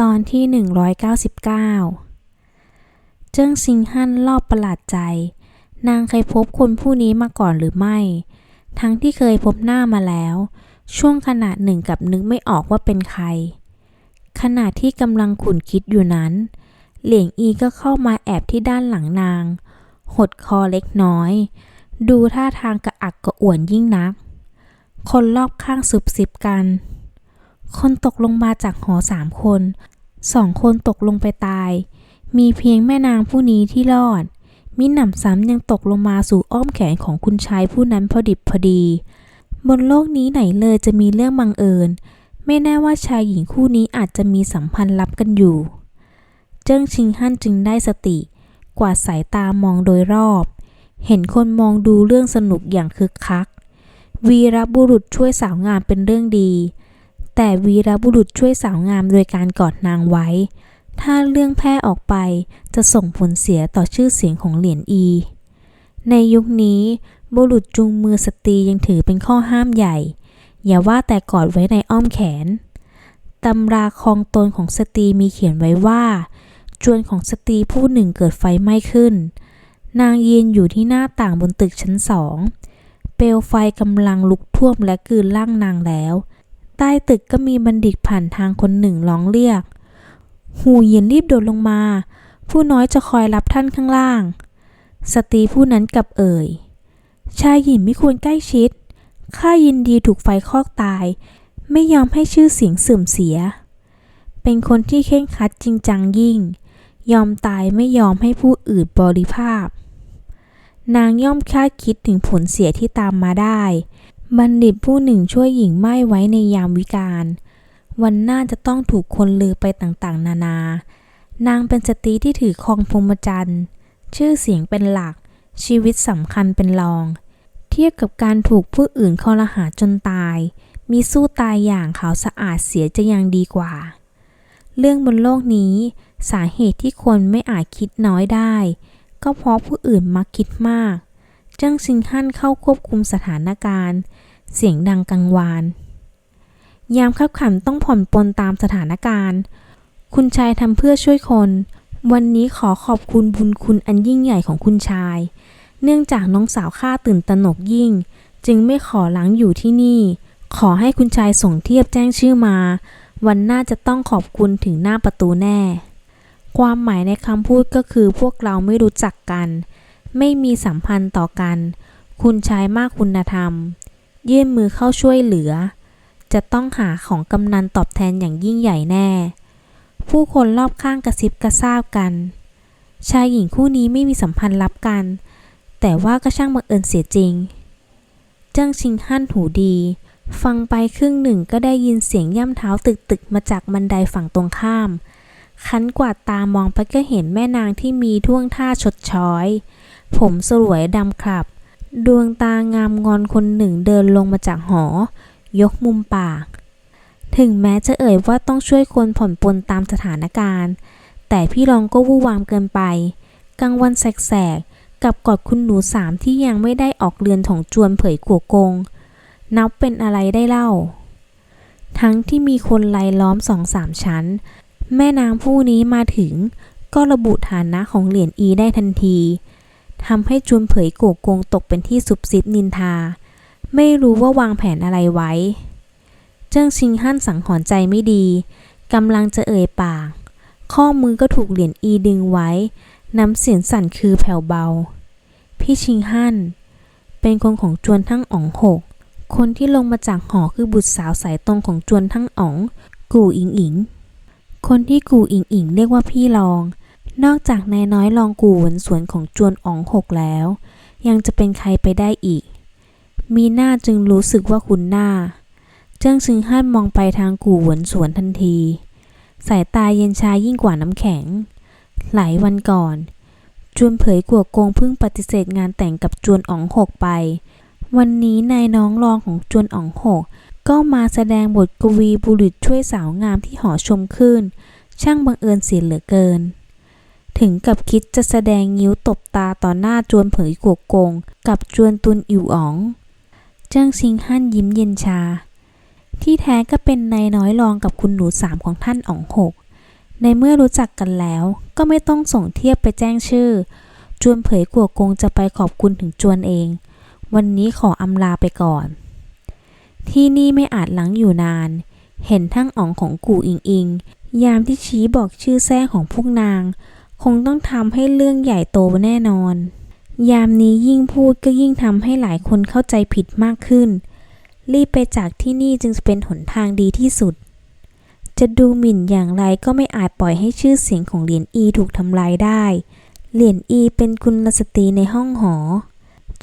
ตอนที่ 199 เจิ้งซิงฮั่นรอบประหลาดใจ นางเคยพบคนผู้นี้มาก่อนหรือไม่ ทั้งที่เคยพบหน้ามาแล้ว ช่วงขณะหนึ่งกับนึกไม่ออกว่าเป็นใคร ขณะที่กำลังขุนคิดอยู่นั้น เหลียงอีก็เข้ามาแอบที่ด้านหลังนาง หดคอเล็กน้อย ดูท่าทางกระอักกระอ่วนยิ่งนัก คนรอบข้างสืบสิบกัน คนตกลงมาจากหอสามคนสองคนตกลงไปตาย มีเพียงแม่นางผู้นี้ที่รอด มิหนำซ้ำยังตกลงมาสู่อ้อมแขนของคุณชายผู้นั้นพอดิบพอดี บนโลกนี้ไหนเลยจะมีเรื่องบังเอิญ ไม่แน่ว่าชายหญิงคู่นี้อาจจะมีสัมพันธ์ลับกันอยู่ เจิ้งชิงฮั่นจึงได้สติ กวาดสายตามองโดยรอบ เห็นคนมองดูเรื่องสนุกอย่างคึกคัก วีรบุรุษช่วยสาวงามเป็นเรื่องดี แต่วีรบุรุษช่วยสาวงามโดยการกอดนางไว้ ถ้าเรื่องแพร่ออกไปจะส่งผลเสียต่อชื่อเสียงของเหรียญอี ในยุคนี้ บุรุษจูงมือสตรียังถือเป็นข้อห้ามใหญ่ อย่าว่าแต่กอดไว้ในอ้อมแขน ตำราคองตนของสตรีมีเขียนไว้ว่า จวนของสตรีผู้หนึ่งเกิดไฟไหม้ขึ้น นางยืนอยู่ที่หน้าต่างบนตึกชั้นสองเปลวไฟกำลังลุกท่วมและกืนร่างนางแล้ว ใต้ตึกก็มีบัณฑิตผ่านทางคนหนึ่งร้องเรียก หูเย็นรีบโดดลงมา ผู้น้อยจะคอยรับท่านข้างล่าง สตรีผู้นั้นกลับเอ่ย ชายหญิงไม่ควรใกล้ชิด ข้ายินดีถูกไฟคอกตาย ไม่ยอมให้ชื่อเสียงเสื่อมเสีย เป็นคนที่เข่งครัดจริงจังยิ่ง ยอมตายไม่ยอมให้ผู้อื่นบริภาพ นางย่อมคาดคิดถึงผลเสียที่ตามมาได้ บัณฑิตผู้หนึ่งช่วยหญิงไม่ไว้ในยามวิกาลวันหน้าจะต้องถูกคนลือไปต่างๆ นานา นางเป็นสตรีที่ถือครองพรมจรรย์ชื่อเสียงเป็นหลัก ชีวิตสำคัญเป็นรอง เทียบกับการถูกผู้อื่นคอรหาจนตาย มีสู้ตายอย่างขาวสะอาดเสียจะยังดีกว่า เรื่องบนโลกนี้สาเหตุที่คนไม่อาจคิดน้อยได้ ก็เพราะผู้อื่นมักคิดมาก เจิ้งซิงฮั่นเข้าควบคุมสถานการณ์ เสียงดังกังวาน ยามขับขันต้องผ่อนปลนตามสถานการณ์ คุณชายทำเพื่อช่วยคน วันนี้ขอขอบคุณบุญคุณอันยิ่งใหญ่ของคุณชาย เนื่องจากน้องสาวข้าตื่นตระหนกยิ่ง จึงไม่ขอหลังอยู่ที่นี่ ขอให้คุณชายส่งเทียบแจ้งชื่อมา วันหน้าจะต้องขอบคุณถึงหน้าประตูแน่ ความหมายในคำพูดก็คือพวกเราไม่รู้จักกัน ไม่มีสัมพันธ์ต่อกัน คุณชายมากคุณธรรม ยื่นมือเข้าช่วยเหลือ จะต้องหาของกำนันตอบแทนอย่างยิ่งใหญ่แน่ ผู้คนรอบข้างกระซิบกระซาบกัน ชายหญิงคู่นี้ไม่มีสัมพันธ์ลับกัน แต่ว่าก็ช่างบังเอิญเสียจริง เจิ้งชิงฮั่นหูดี ฟังไปครึ่งหนึ่งก็ได้ยินเสียงย่ำเท้าตึกๆมาจากบันไดฝั่งตรงข้ามคันกวาดตามองไปก็เห็นแม่นางที่มีท่วงท่าชดช้อย ผมสลวยดำคลับ ดวงตางามงอนคนหนึ่งเดินลงมาจากหอ ยกมุมปาก ถึงแม้จะเอ่ยว่าต้องช่วยคนผ่อนปลนตามสถานการณ์ แต่พี่รองก็วู่วามเกินไป กลางวันแสกๆ กับกอดคุณหนูสามที่ยังไม่ได้ออกเรือนของจวนเผยกัวกง นับเป็นอะไรได้เล่า ทั้งที่มีคนไล่ล้อมสองสามชั้น แม่นางผู้นี้มาถึงก็ระบุฐานะของเหรียญอีได้ทันที ทำให้จวนเผยโกกงตกเป็นที่ซุบซิบนินทา ไม่รู้ว่าวางแผนอะไรไว้ เจิ้งชิงฮั่นสังหรณ์ใจไม่ดีกำลังจะเอ่ยปาก ข้อมือก็ถูกเหรียญอีดึงไว้ น้ำเสียงสั่นคือแผ่วเบา พี่ชิงฮั่น เป็นคนของจวนทั้งอ๋องหก คนที่ลงมาจากหอคือบุตรสาวสายตรงของจวนทั้งอ๋อง กู่อิงอิง คนที่กู่อิงอิงเรียกว่าพี่รอง นอกจากนายน้อยรองกูหวนสวนของจวนอ๋องหกแล้ว ยังจะเป็นใครไปได้อีก มีหน้าจึงรู้สึกว่าคุณหน้า เจิ้งซึงฮั่นมองไปทางกู่หวนสวนทันที สายตาเย็นชายิ่งกว่าน้ำแข็ง หลายวันก่อน จวนเผยกัวโกงเพิ่งปฏิเสธงานแต่งกับจวนอ๋องหกไป วันนี้นายน้องรองของจวนอ๋องหกก็มาแสดงบทกวีบุรุษช่วยสาวงามที่หอชมขึ้น ช่างบังเอิญเสียเหลือเกิน ถึงกับคิดจะแสดงนิ้วตบตาต่อหน้าจวนเผยกัวกง กับจวนตุนอิ๋วอ๋อง เจิ้งซิงฮั่นยิ้มเย็นชา ที่แท้ก็เป็นนายน้อยรองกับคุณหนูสามของท่านอ๋องหก ในเมื่อรู้จักกันแล้ว ก็ไม่ต้องส่งเทียบไปแจ้งชื่อ จวนเผยกัวกงจะไปขอบคุณถึงจวนเอง วันนี้ขออำลาไปก่อน ที่นี่ไม่อาจหลังอยู่นาน เห็นทั้งอ๋องของกูอิงอิงยามที่ชี้บอกชื่อแท้ของพวกนาง คงต้องทำให้เรื่องใหญ่โตแน่นอน ยามนี้ยิ่งพูดก็ยิ่งทำให้หลายคนเข้าใจผิดมากขึ้น รีบไปจากที่นี่จึงจะเป็นหนทางดีที่สุด จะดูหมิ่นอย่างไรก็ไม่อาจปล่อยให้ชื่อเสียงของเหรียญอีถูกทำลายได้ เหรียญอีเป็นคุณสตรีในห้องหอ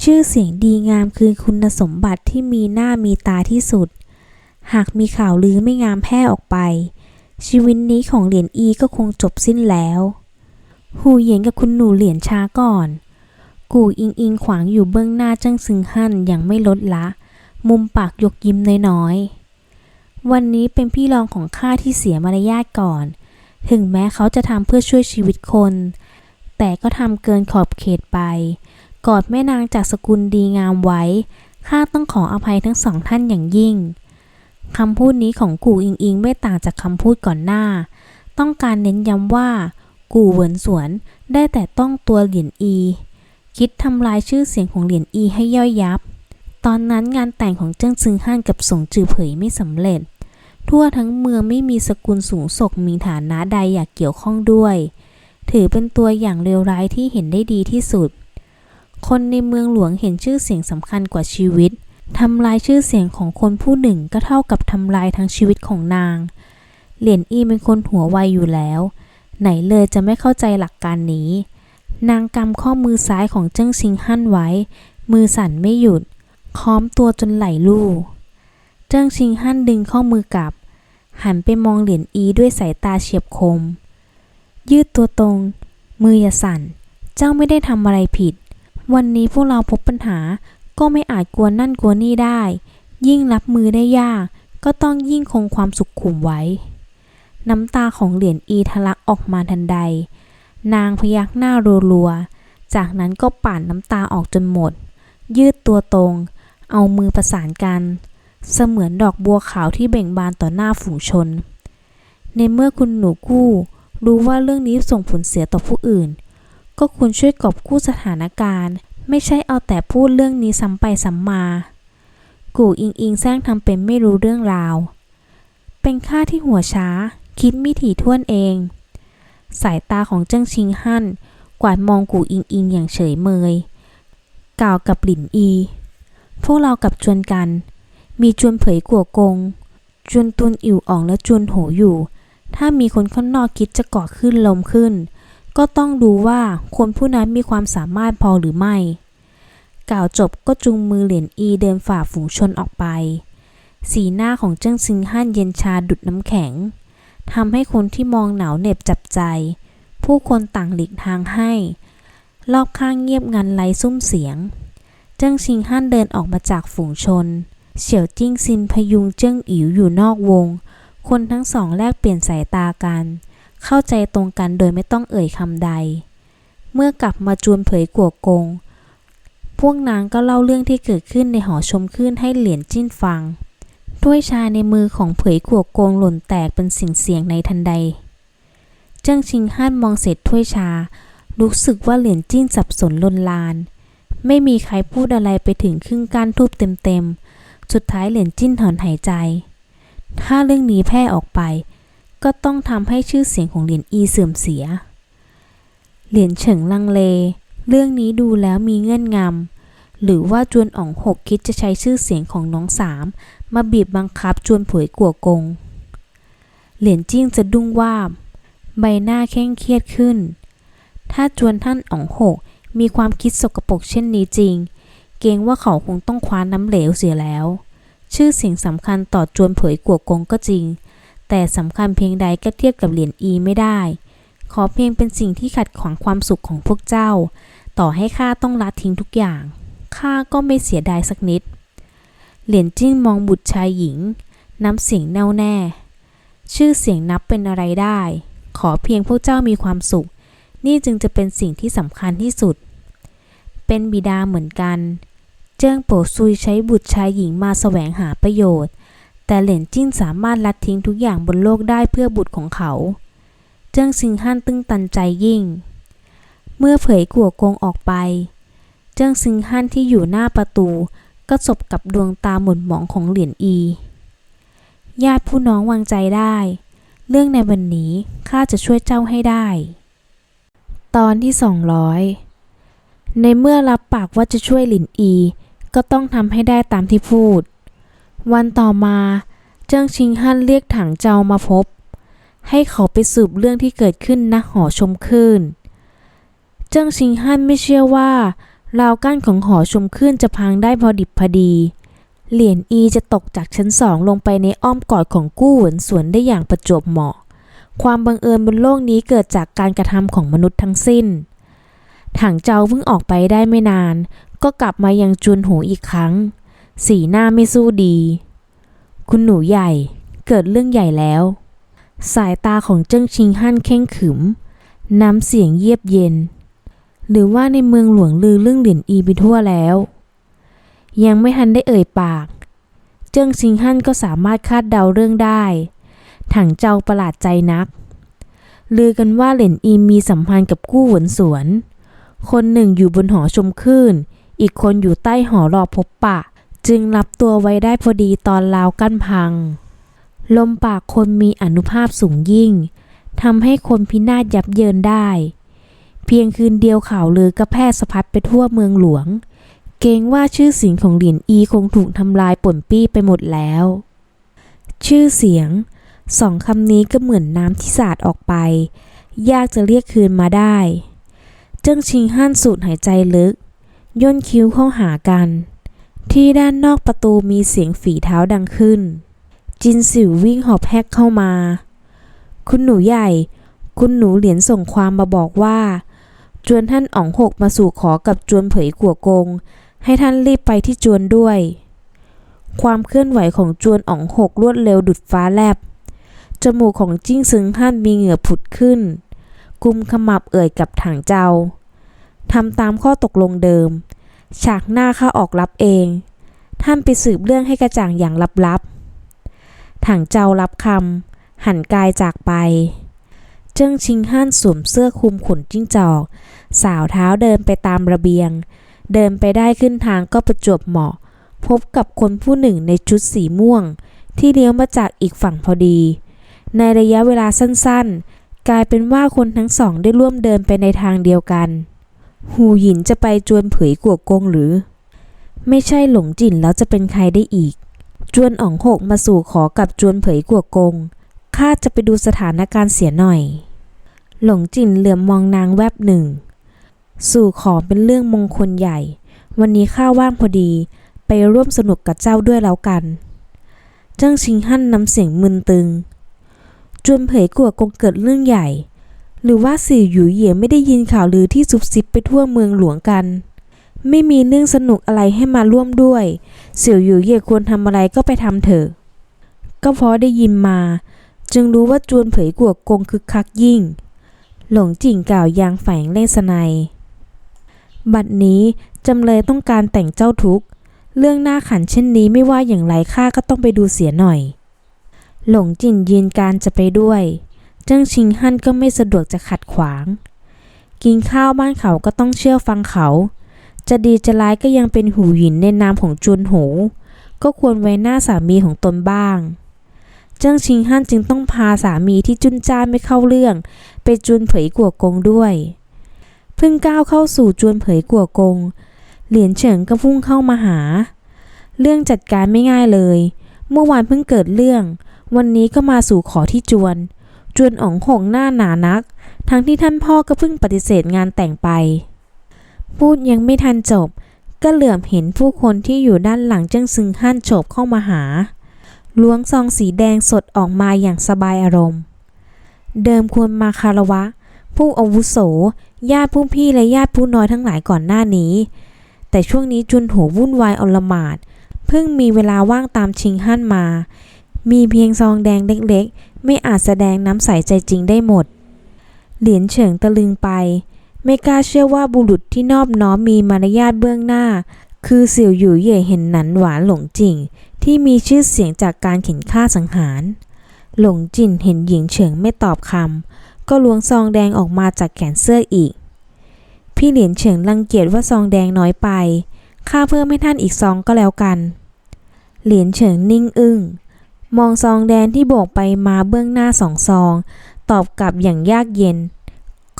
ชื่อเสียงดีงามคือคุณสมบัติที่มีหน้ามีตาที่สุด หากมีข่าวลือไม่งามแพร่ออกไป ชีวิตนี้ของเหรียญอีก็คงจบสิ้นแล้ว หูเหยียนกับคุณหนูเหรียญช้าก่อน กูอิงอิงขวางอยู่เบื้องหน้าจ้างซึงฮั่นอย่างไม่ลดละ มุมปากยกยิ้มน้อยๆ วันนี้เป็นพี่รองของข้าที่เสียมารยาทก่อน ถึงแม้เขาจะทำเพื่อช่วยชีวิตคน แต่ก็ทำเกินขอบเขตไป กอดแม่นางจากสกุลดีงามไว้ ข้าต้องขออภัยทั้งสองท่านอย่างยิ่งคำพูดนี้ของกูอิงอิงไม่ต่างจากคำพูดก่อนหน้า ต้องการเน้นย้ำว่า กูเหวินสวนได้แต่ต้องตัวเหรียญอี คิดทำลายชื่อเสียงของเหรียญอีให้ย่อยยับ ตอนนั้นงานแต่งของเจิ้งซึงฮั่นกับสงจือเผยไม่สำเร็จ ทั่วทั้งเมืองไม่มีสกุลสูงส่งมีฐานะใดอยากเกี่ยวข้องด้วย ถือเป็นตัวอย่างเลวร้ายที่เห็นได้ดีที่สุด คนในเมืองหลวงเห็นชื่อเสียงสำคัญกว่าชีวิตทำลายชื่อเสียงของคนผู้หนึ่งก็เท่ากับทำลายทั้งชีวิตของนาง เหรียญอีเป็นคนหัวไวอยู่แล้ว ไหนเลยจะไม่เข้าใจหลักการนี้ นางกำข้อมือซ้ายของเจิ้งชิงฮั่นไว้ มือสั่นไม่หยุด ค้อมตัวจนไหลลู่ เจิ้งชิงฮั่นดึงข้อมือกลับ หันไปมองเหรียญอีด้วยสายตาเฉียบคม ยืดตัวตรง มืออย่าสั่น เจ้าไม่ได้ทำอะไรผิด วันนี้พวกเราพบปัญหา ก็ไม่อาจกลัวนั่นกลัวนี่ได้ ยิ่งรับมือได้ยาก ก็ต้องยิ่งคงความสุขขุมไว้ น้ำตาของเหรียญอีทะลักออกมาทันใด นางพยักหน้ารัวๆ จากนั้นก็ป่านน้ำตาออกจนหมด ยืดตัวตรง เอามือประสานกัน เสมือนดอกบัวขาวที่เบ่งบานต่อหน้าฝูงชน ในเมื่อคุณหนูกู้ รู้ว่าเรื่องนี้ส่งผลเสียต่อผู้อื่น ก็ควรช่วยกอบกู้สถานการณ์ ไม่ใช่เอาแต่พูดเรื่องนี้ซ้ำไปซ้ำมา กูอิงอิงแซงทำเป็นไม่รู้เรื่องราวเป็นข้าที่หัวช้า คิดไม่ถี่ถ้วนเอง สายตาของเจิ้งชิงฮั่นกวาดมองกูอิงอิงอย่างเฉยเมย กล่าวกับหลินอี พวกเรากับจวนกัน มีจวนเผยกัวกง จวนตุนอิ๋วอ่องและจวนโหอยู่ ถ้ามีคนข้างนอกคิดจะก่อขึ้นลมขึ้น ก็ต้องดูว่าคนผู้นั้นมีความสามารถพอหรือไม่ กล่าวจบก็จุงมือเหรียญอีเดินฝ่าฝูงชนออกไป สีหน้าของเจิ้งซิงฮั่นเย็นชาดุดน้ำแข็ง ทำให้คนที่มองหนาวเหน็บจับใจ ผู้คนต่างหลีกทางให้ รอบข้างเงียบงันไร้ซุ้มเสียง เจิ้งชิงฮั่นเดินออกมาจากฝูงชน เฉียวจิ้งซินพยุงเจิ้งอิ๋วอยู่นอกวง คนทั้งสองแลกเปลี่ยนสายตากัน เข้าใจตรงกันโดยไม่ต้องเอ่ยคำใด เมื่อกลับมาจวนเผยกัวกง พวกนางก็เล่าเรื่องที่เกิดขึ้นในหอชมขึ้นให้เหรียญจิ้นฟัง ถ้วยชาในมือของเผยกัวกโกงหล่นแตกเป็นสิ่งเสียงในทันใด เจิ้งชิงฮั่นมองเสร็จถ้วยชา รู้สึกว่าเหรียญจิ้นสับสนลนลาน ไม่มีใครพูดอะไรไปถึงครึ่งก้านทูบเต็มๆ สุดท้ายเหรียญจิ้นถอนหายใจ ถ้าเรื่องนี้แพร่ออกไป ก็ต้องทำให้ชื่อเสียงของเหรียญอีเสื่อมเสีย เหรียญเฉิงลังเล เรื่องนี้ดูแล้วมีเงื่อนงำหรือว่าจวนอ่องหกคิดจะใช้ชื่อเสียงของน้องสาม มาบีบบังคับจวนผวยกัวกง เหรียญจิ้งจะดุ้งว่าใบหน้าเคร่งเครียดขึ้น ถ้าจวนท่านอ่องหกมีความคิดสกปรกเช่นนี้จริง เกรงว่าเขาคงต้องคว้าน้ำเหลวเสียแล้ว ชื่อเสียงสำคัญต่อจวนเผยกัวกงก็จริง แต่สำคัญเพียงใดก็เทียบกับเหรียญอีไม่ได้ ขอเพียงเป็นสิ่งที่ขัดขวางความสุขของพวกเจ้า ต่อให้ข้าต้องละทิ้งทุกอย่าง ข้าก็ไม่เสียดายสักนิด เหรียญจิ้งมองบุตรชายหญิง น้ำเสียงแน่วแน่ ชื่อเสียงนับเป็นอะไรได้ ขอเพียงพวกเจ้ามีความสุข นี่จึงจะเป็นสิ่งที่สำคัญที่สุด เป็นบิดาเหมือนกัน เจิ้งโปซุยใช้บุตรชายหญิงมาแสวงหาประโยชน์ แต่เหรียญจิ้นสามารถลัดทิ้งทุกอย่างบนโลกได้เพื่อบุตรของเขา เจิ้งซิงฮั่นตึงตันใจยิ่ง เมื่อเผยกัวกงออกไป เจิ้งซิงฮั่นที่อยู่หน้าประตู ก็สบกับดวงตาหม่นหมองของเหรียญอี ญาติผู้น้องวางใจได้ เรื่องในวันนี้ข้าจะช่วยเจ้าให้ได้ ตอนที่ 200 ในเมื่อรับปากว่าจะช่วยหลินอี ก็ต้องทำให้ได้ตามที่พูด วันต่อมาเจิ้งชิงฮั่นเรียกถังเจ้ามาพบ ให้เขาไปสืบเรื่องที่เกิดขึ้นณหอชมคืนเจิ้งชิงฮั่นไม่เชื่อว่า ราวกั้นของหอชมคลื่นจะพังได้พอดิบพอดี เหรียญอีจะตกจากชั้นสองลงไปในอ้อมกอดของกู้หวนสวนได้อย่างประจวบเหมาะ ความบังเอิญบนโลกนี้เกิดจากการกระทำของมนุษย์ทั้งสิ้น ถังเจ้าเพิ่งออกไปได้ไม่นาน ก็กลับมายังจุนหูอีกครั้ง สีหน้าไม่สู้ดี คุณหนูใหญ่เกิดเรื่องใหญ่แล้ว สายตาของเจิ้งชิงฮั่นเข่งขึม น้ำเสียงเยียบเย็น หรือว่าในเมืองหลวงลือเรื่องเหรียญอีไปทั่วแล้ว ยังไม่ทันได้เอ่ยปาก เจิ้งชิงฮั่นก็สามารถคาดเดาเรื่องได้ ถังเจ้าประหลาดใจนัก ลือกันว่าเหรียญอีมีสัมพันธ์กับกู้หวนสวน คนหนึ่งอยู่บนหอชมคลื่น อีกคนอยู่ใต้หอรอพบปะ จึงรับตัวไว้ได้พอดีตอนราวกั้นพัง ลมปากคนมีอนุภาพสูงยิ่งทำให้คนพินาศยับเยินได้ เพียงคืนเดียวข่าวลือก็แพร่สะพัดไปทั่วเมืองหลวง เกรงว่าชื่อเสียงของเหรียญอีคงถูกทำลายป่นปี้ไปหมดแล้ว ชื่อเสียงสองคำนี้ก็เหมือนน้ำที่สาดออกไป ยากจะเรียกคืนมาได้ เจิ้งชิงฮั่นสูดหายใจลึก ย่นคิ้วเข้าหากัน ที่ด้านนอกประตูมีเสียงฝีเท้าดังขึ้น จินสิววิ่งหอบแฮกเข้ามา คุณหนูใหญ่ คุณหนูเหรียญส่งความมาบอกว่า จวนท่านอ๋องหกมาสู่ขอกับจวนเผยกัวกง ให้ท่านรีบไปที่จวนด้วย ความเคลื่อนไหวของจวนอ๋องหกรวดเร็วดุดฟ้าแลบ จมูกของจิ้งซึงฮั่นมีเหงื่อผุดขึ้น กุมขมับเอ่ยกับถังเจ้าทำตามข้อตกลงเดิม ฉากหน้าข้าออกรับเอง ท่านไปสืบเรื่องให้กระจ่างอย่างลับๆ ถังเจ้ารับคำหันกายจากไป เจิ้งชิงฮั่นสวมเสื้อคลุมขนจิ้งจอก สาวเท้าเดินไปตามระเบียง เดินไปได้ขึ้นทางก็ประจวบเหมาะ พบกับคนผู้หนึ่งในชุดสีม่วง ที่เลี้ยวมาจากอีกฝั่งพอดี ในระยะเวลาสั้นๆ กลายเป็นว่าคนทั้งสองได้ร่วมเดินไปในทางเดียวกัน หูหยินจะไปจวนเผยกัวกงหรือ ไม่ใช่หลงจินแล้วจะเป็นใครได้อีก จวนอ๋องหกมาสู่ขอกับจวนเผยกัวกงข้าจะไปดูสถานการณ์เสียหน่อย หลงจินเหลือมมองนางแวบหนึ่ง สู่ขอเป็นเรื่องมงคลใหญ่ วันนี้ข้าว่างพอดี ไปร่วมสนุกกับเจ้าด้วยแล้วกัน เจิ้งชิงฮั่นนำเสียงมึนตึง จวนเผยกัวกงเกิดเรื่องใหญ่ หรือว่าสื่อหยูเหย่ไม่ได้ยินข่าวลือที่ซุบซิบไปทั่วเมืองหลวงกัน ไม่มีเรื่องสนุกอะไรให้มาร่วมด้วย เสี่ยวหยูเหย่ควรทำอะไรก็ไปทำเถอะ ก็เพราะได้ยินมา จึงรู้ว่าจวนเผยกัวกงคึกคักยิ่ง หลงจิ่งกล่าวยางแฝงเล่นสนัย บัดนี้จำเลยต้องการแต่งเจ้าทุกข์ เรื่องหน้าขันเช่นนี้ไม่ว่าอย่างไรข้าก็ต้องไปดูเสียหน่อย หลงจินยืนการจะไปด้วยเจิ้งชิงฮั่นก็ไม่สะดวกจะขัดขวาง กินข้าวบ้านเขาก็ต้องเชื่อฟังเขา จะดีจะร้ายก็ยังเป็นหูหยินในนามของจุนหู ก็ควรไว้หน้าสามีของตนบ้าง เจิ้งชิงฮั่นจึงต้องพาสามีที่จุนจ้านไม่เข้าเรื่อง ไปจุนเผยกัวกงด้วย เพิ่งก้าวเข้าสู่จวนเผยกัวกง เหรียญเฉิงก็พุ่งเข้ามาหา เรื่องจัดการไม่ง่ายเลย เมื่อวานเพิ่งเกิดเรื่อง วันนี้ก็มาสู่ขอที่จวน จวนอ๋องหงหน้าหนานัก ทั้งที่ท่านพ่อก็เพิ่งปฏิเสธงานแต่งไป พูดยังไม่ทันจบ ก็เหลื่อบเห็นผู้คนที่อยู่ด้านหลังเจิ้งซึงฮั่นโฉบเข้ามาหาล้วงซองสีแดงสดออกมาอย่างสบายอารมณ์ เดิมควรมาคารวะ ผู้อาวุโส ญาติผู้พี่และญาติผู้น้อยทั้งหลายก่อนหน้านี้ แต่ช่วงนี้จุนโหวุ่นวายอลหม่านเพิ่งมีเวลาว่างตามชิงฮั่นมา มีเพียงซองแดงเล็กๆ ไม่อาจแสดงน้ำใสใจจริงได้หมด เหรียญเฉิงตะลึงไป ไม่กล้าเชื่อว่าบุรุษที่นอบน้อมมีมารยาทเบื้องหน้า คือเสี่ยวหยู่เย่เห็นหนันหวานหลงจิ่งที่มีชื่อเสียงจากการเข็นฆ่าสังหาร หลงจินเห็นหญิงเฉิงไม่ตอบคำ ก็ล้วงซองแดงออกมาจากแขนเสื้ออีก พี่เหรียญเฉิงรังเกียจว่าซองแดงน้อยไปค่าเพิ่มให้ท่านอีกซองก็แล้วกัน เหรียญเฉิงนิ่งอึ้ง มองซองแดงที่โบกไปมาเบื้องหน้าสองซอง ตอบกลับอย่างยากเย็น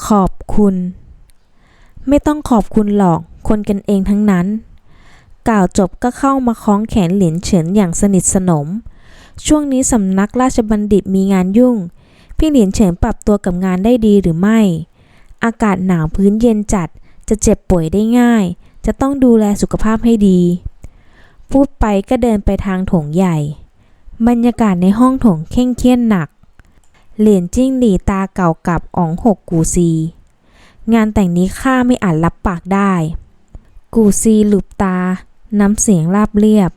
ขอบคุณ ไม่ต้องขอบคุณหรอก คนกันเองทั้งนั้น กล่าวจบก็เข้ามาคล้องแขนเหรียญเฉินอย่างสนิทสนม ช่วงนี้สำนักราชบัณฑิตมีงานยุ่ง พี่เหรียญเฉินปรับตัวกับงานได้ดีหรือไม่ อากาศหนาวพื้นเย็นจัด จะเจ็บป่วยได้ง่าย จะต้องดูแลสุขภาพให้ดี พูดไปก็เดินไปทางโถงใหญ่ บรรยากาศในห้องโถงเคร่งเครียดหนัก เหรียญจิ้งหลีตาเก่ากับอ๋องหกกูซี งานแต่งนี้ข้าไม่อาจรับปากได้ กูซีหลุบตา น้ำเสียงราบเรียบ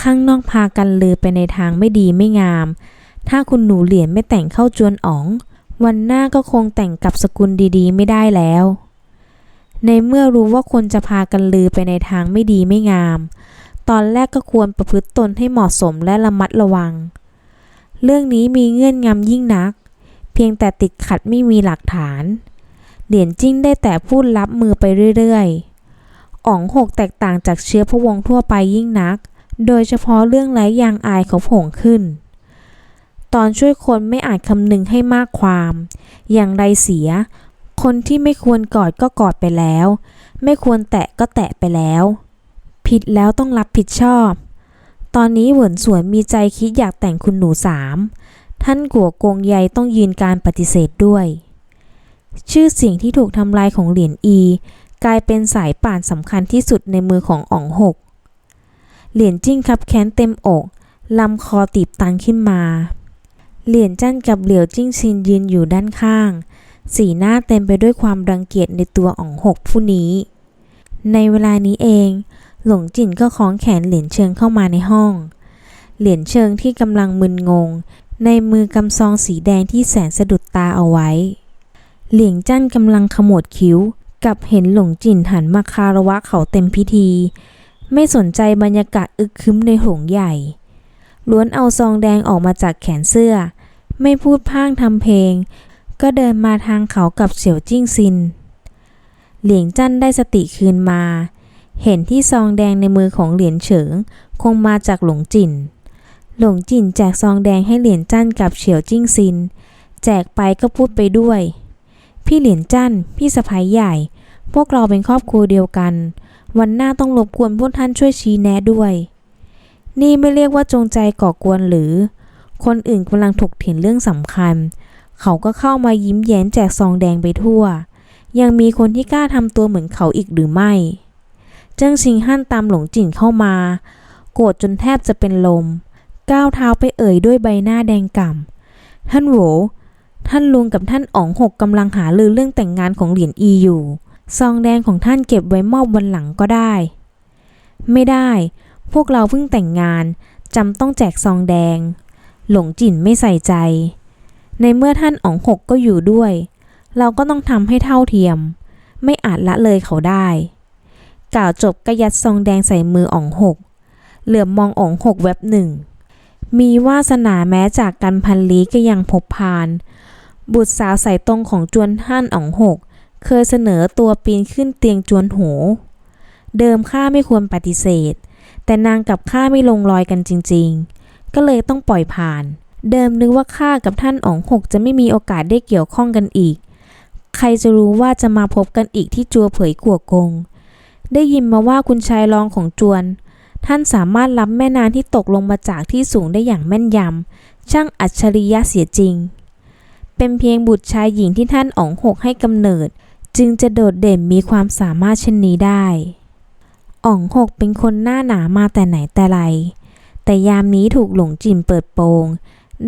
ข้างนอกพากันลือไปในทางไม่ดีไม่งาม ถ้าคุณหนูเหรียญไม่แต่งเข้าจวนอ๋อง วันหน้าก็คงแต่งกับสกุลดีๆ ไม่ได้แล้ว ในเมื่อรู้ว่าคนจะพากันลือไปในทางไม่ดีไม่งาม ตอนแรกก็ควรประพฤติตนให้เหมาะสมและระมัดระวัง เรื่องนี้มีเงื่อนงำยิ่งนัก เพียงแต่ติดขัดไม่มีหลักฐาน เหรียญจิ้งได้แต่พูดรับมือไปเรื่อยๆอ๋องหกแตกต่างจากเชื้อพระวงทั่วไปยิ่งนัก โดยเฉพาะเรื่องไร้ยางอายเขาผงขึ้น ตอนช่วยคนไม่อาจคำนึงให้มากความ อย่างไรเสีย คนที่ไม่ควรกอดก็กอดไปแล้ว ไม่ควรแตะก็แตะไปแล้ว ผิดแล้วต้องรับผิดชอบ ตอนนี้เหวินสวนมีใจคิดอยากแต่งคุณหนูสามท่านกัวกงใยต้องยืนการปฏิเสธด้วย ชื่อเสียงที่ถูกทำลายของเหรียญอี กลายเป็นสายป่านสำคัญที่สุดในมือของอ๋องหกเหรียญจิ้งคับแค้นเต็มอกลำคอตีบตันขึ้นมา เหรียญจั้นกับเหลียวจิ้งซินยืนอยู่ด้านข้าง สีหน้าเต็มไปด้วยความรังเกียจในตัวอ๋องหกผู้นี้ ในเวลานี้เอง หลงจินก็คล้องแขนเหรียญเชิงเข้ามาในห้อง เหรียญเชิงที่กำลังมึนงง ในมือกำซองสีแดงที่แสนสะดุดตาเอาไว้ เหลียงจั้นกำลังขมวดคิ้ว กับเห็นหลงจินหันมาคารวะเขาเต็มพิธี ไม่สนใจบรรยากาศอึกคึ้มในโถงใหญ่ ล้วนเอาซองแดงออกมาจากแขนเสื้อ ไม่พูดพ่างทำเพลง ก็เดินมาทางเขากับเสี่ยวจิ้งซิน เหลียงจั้นได้สติคืนมา เห็นที่ซองแดงในมือของเหรียญเฉิง คงมาจากหลงจินหลงจินแจกซองแดงให้เหรียญจั้นกับเฉียวจิ้งซิน แจกไปก็พูดไปด้วย พี่เหรียญจั้นพี่สะพ้ยใหญ่ พวกเราเป็นครอบครัวเดียวกัน วันหน้าต้องรบกวนพวกท่านช่วยชี้แนะด้วย นี่ไม่เรียกว่าจงใจก่อกวนหรือ คนอื่นกำลังถกเถียงเรื่องสำคัญ เขาก็เข้ามายิ้มแย้มแจกซองแดงไปทั่ว ยังมีคนที่กล้าทำตัวเหมือนเขาอีกหรือไม่ เจิ้งชิงฮั่นตามหลงจิ่นเข้ามา โกรธจนแทบจะเป็นลม ก้าวเท้าไปเอ่ยด้วยใบหน้าแดงก่ำ ท่านโหวท่านลุงกับท่านอ๋องหกกำลังหาลือเรื่องแต่งงานของเหรียญอีอยู่ซองแดงของท่านเก็บไว้มอบวันหลังก็ได้ ไม่ได้ พวกเราเพิ่งแต่งงานจำต้องแจกซองแดง หลงจินไม่ใส่ใจ ในเมื่อท่านอ๋องหกก็อยู่ด้วย เราก็ต้องทำให้เท่าเทียม ไม่อาจละเลยเขาได้ กล่าวจบก็ยัดซองแดงใส่มืออ๋องหก เหลือบมองอ๋องหกแวบหนึ่ง มีวาสนาแม้จากกันพันลี้ก็ยังพบพาน บุตรสาวใส่ตรงของจวนท่านอ๋องหก เคยเสนอตัวปีนขึ้นเตียงจวนโหเดิมข้าไม่ควรปฏิเสธแต่นางกับข้าไม่ลงรอยกันจริงๆ ก็เลยต้องปล่อยผ่าน เดิมนึกว่าข้ากับท่านอ๋องหกจะไม่มีโอกาสได้เกี่ยวข้องกันอีก ใครจะรู้ว่าจะมาพบกันอีกที่จัวเผยกัวกง ได้ยินมาว่าคุณชายรองของจวน ท่านสามารถรับแม่นางที่ตกลงมาจากที่สูงได้อย่างแม่นยำ ช่างอัจฉริยะเสียจริง เป็นเพียงบุตรชายหญิงที่ท่านอ๋องหกให้กำเนิด จึงจะโดดเด่นมีความสามารถเช่นนี้ได้อ๋องหกเป็นคนหน้าหนามาแต่ไหนแต่ไร แต่ยามนี้ถูกหลงจินเปิดโปง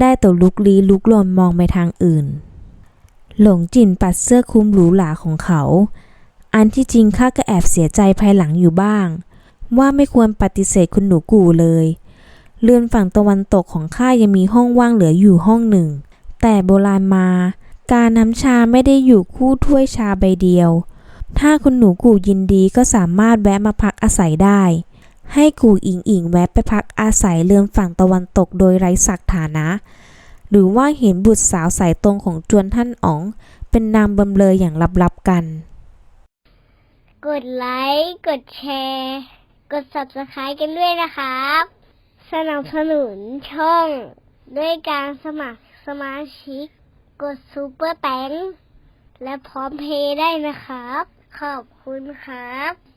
ได้แต่ลุกลี้ลุกลนมองไปทางอื่น หลงจินปัดเสื้อคลุมหรูหราของเขา อันที่จริงข้าก็แอบเสียใจภายหลังอยู่บ้าง ว่าไม่ควรปฏิเสธคุณหนูกูเลย เรือนฝั่งตะวันตกของข้ายังมีห้องว่างเหลืออยู่ห้องหนึ่ง แต่โบราณมา การน้ำชาไม่ได้อยู่คู่ถ้วยชาใบเดียว ถ้าคุณหนูกูยินดีก็สามารถแวะมาพักอาศัยได้ ให้กูอิงอิงแวะไปพักอาศัยเรือนฝั่งตะวันตกโดยไร้ศักฐานะ หรือว่าเห็นบุตรสาวสายตรงของจวนท่านอ๋อง เป็นนางบำเรออย่างลับๆกัน กดไลค์ กดแชร์ กด subscribe กันด้วยนะครับ สนับสนุนช่อง ด้วยการสมัครสมาชิก กดซูเปอร์แตงและพร้อมเพย์ได้นะครับ ขอบคุณครับ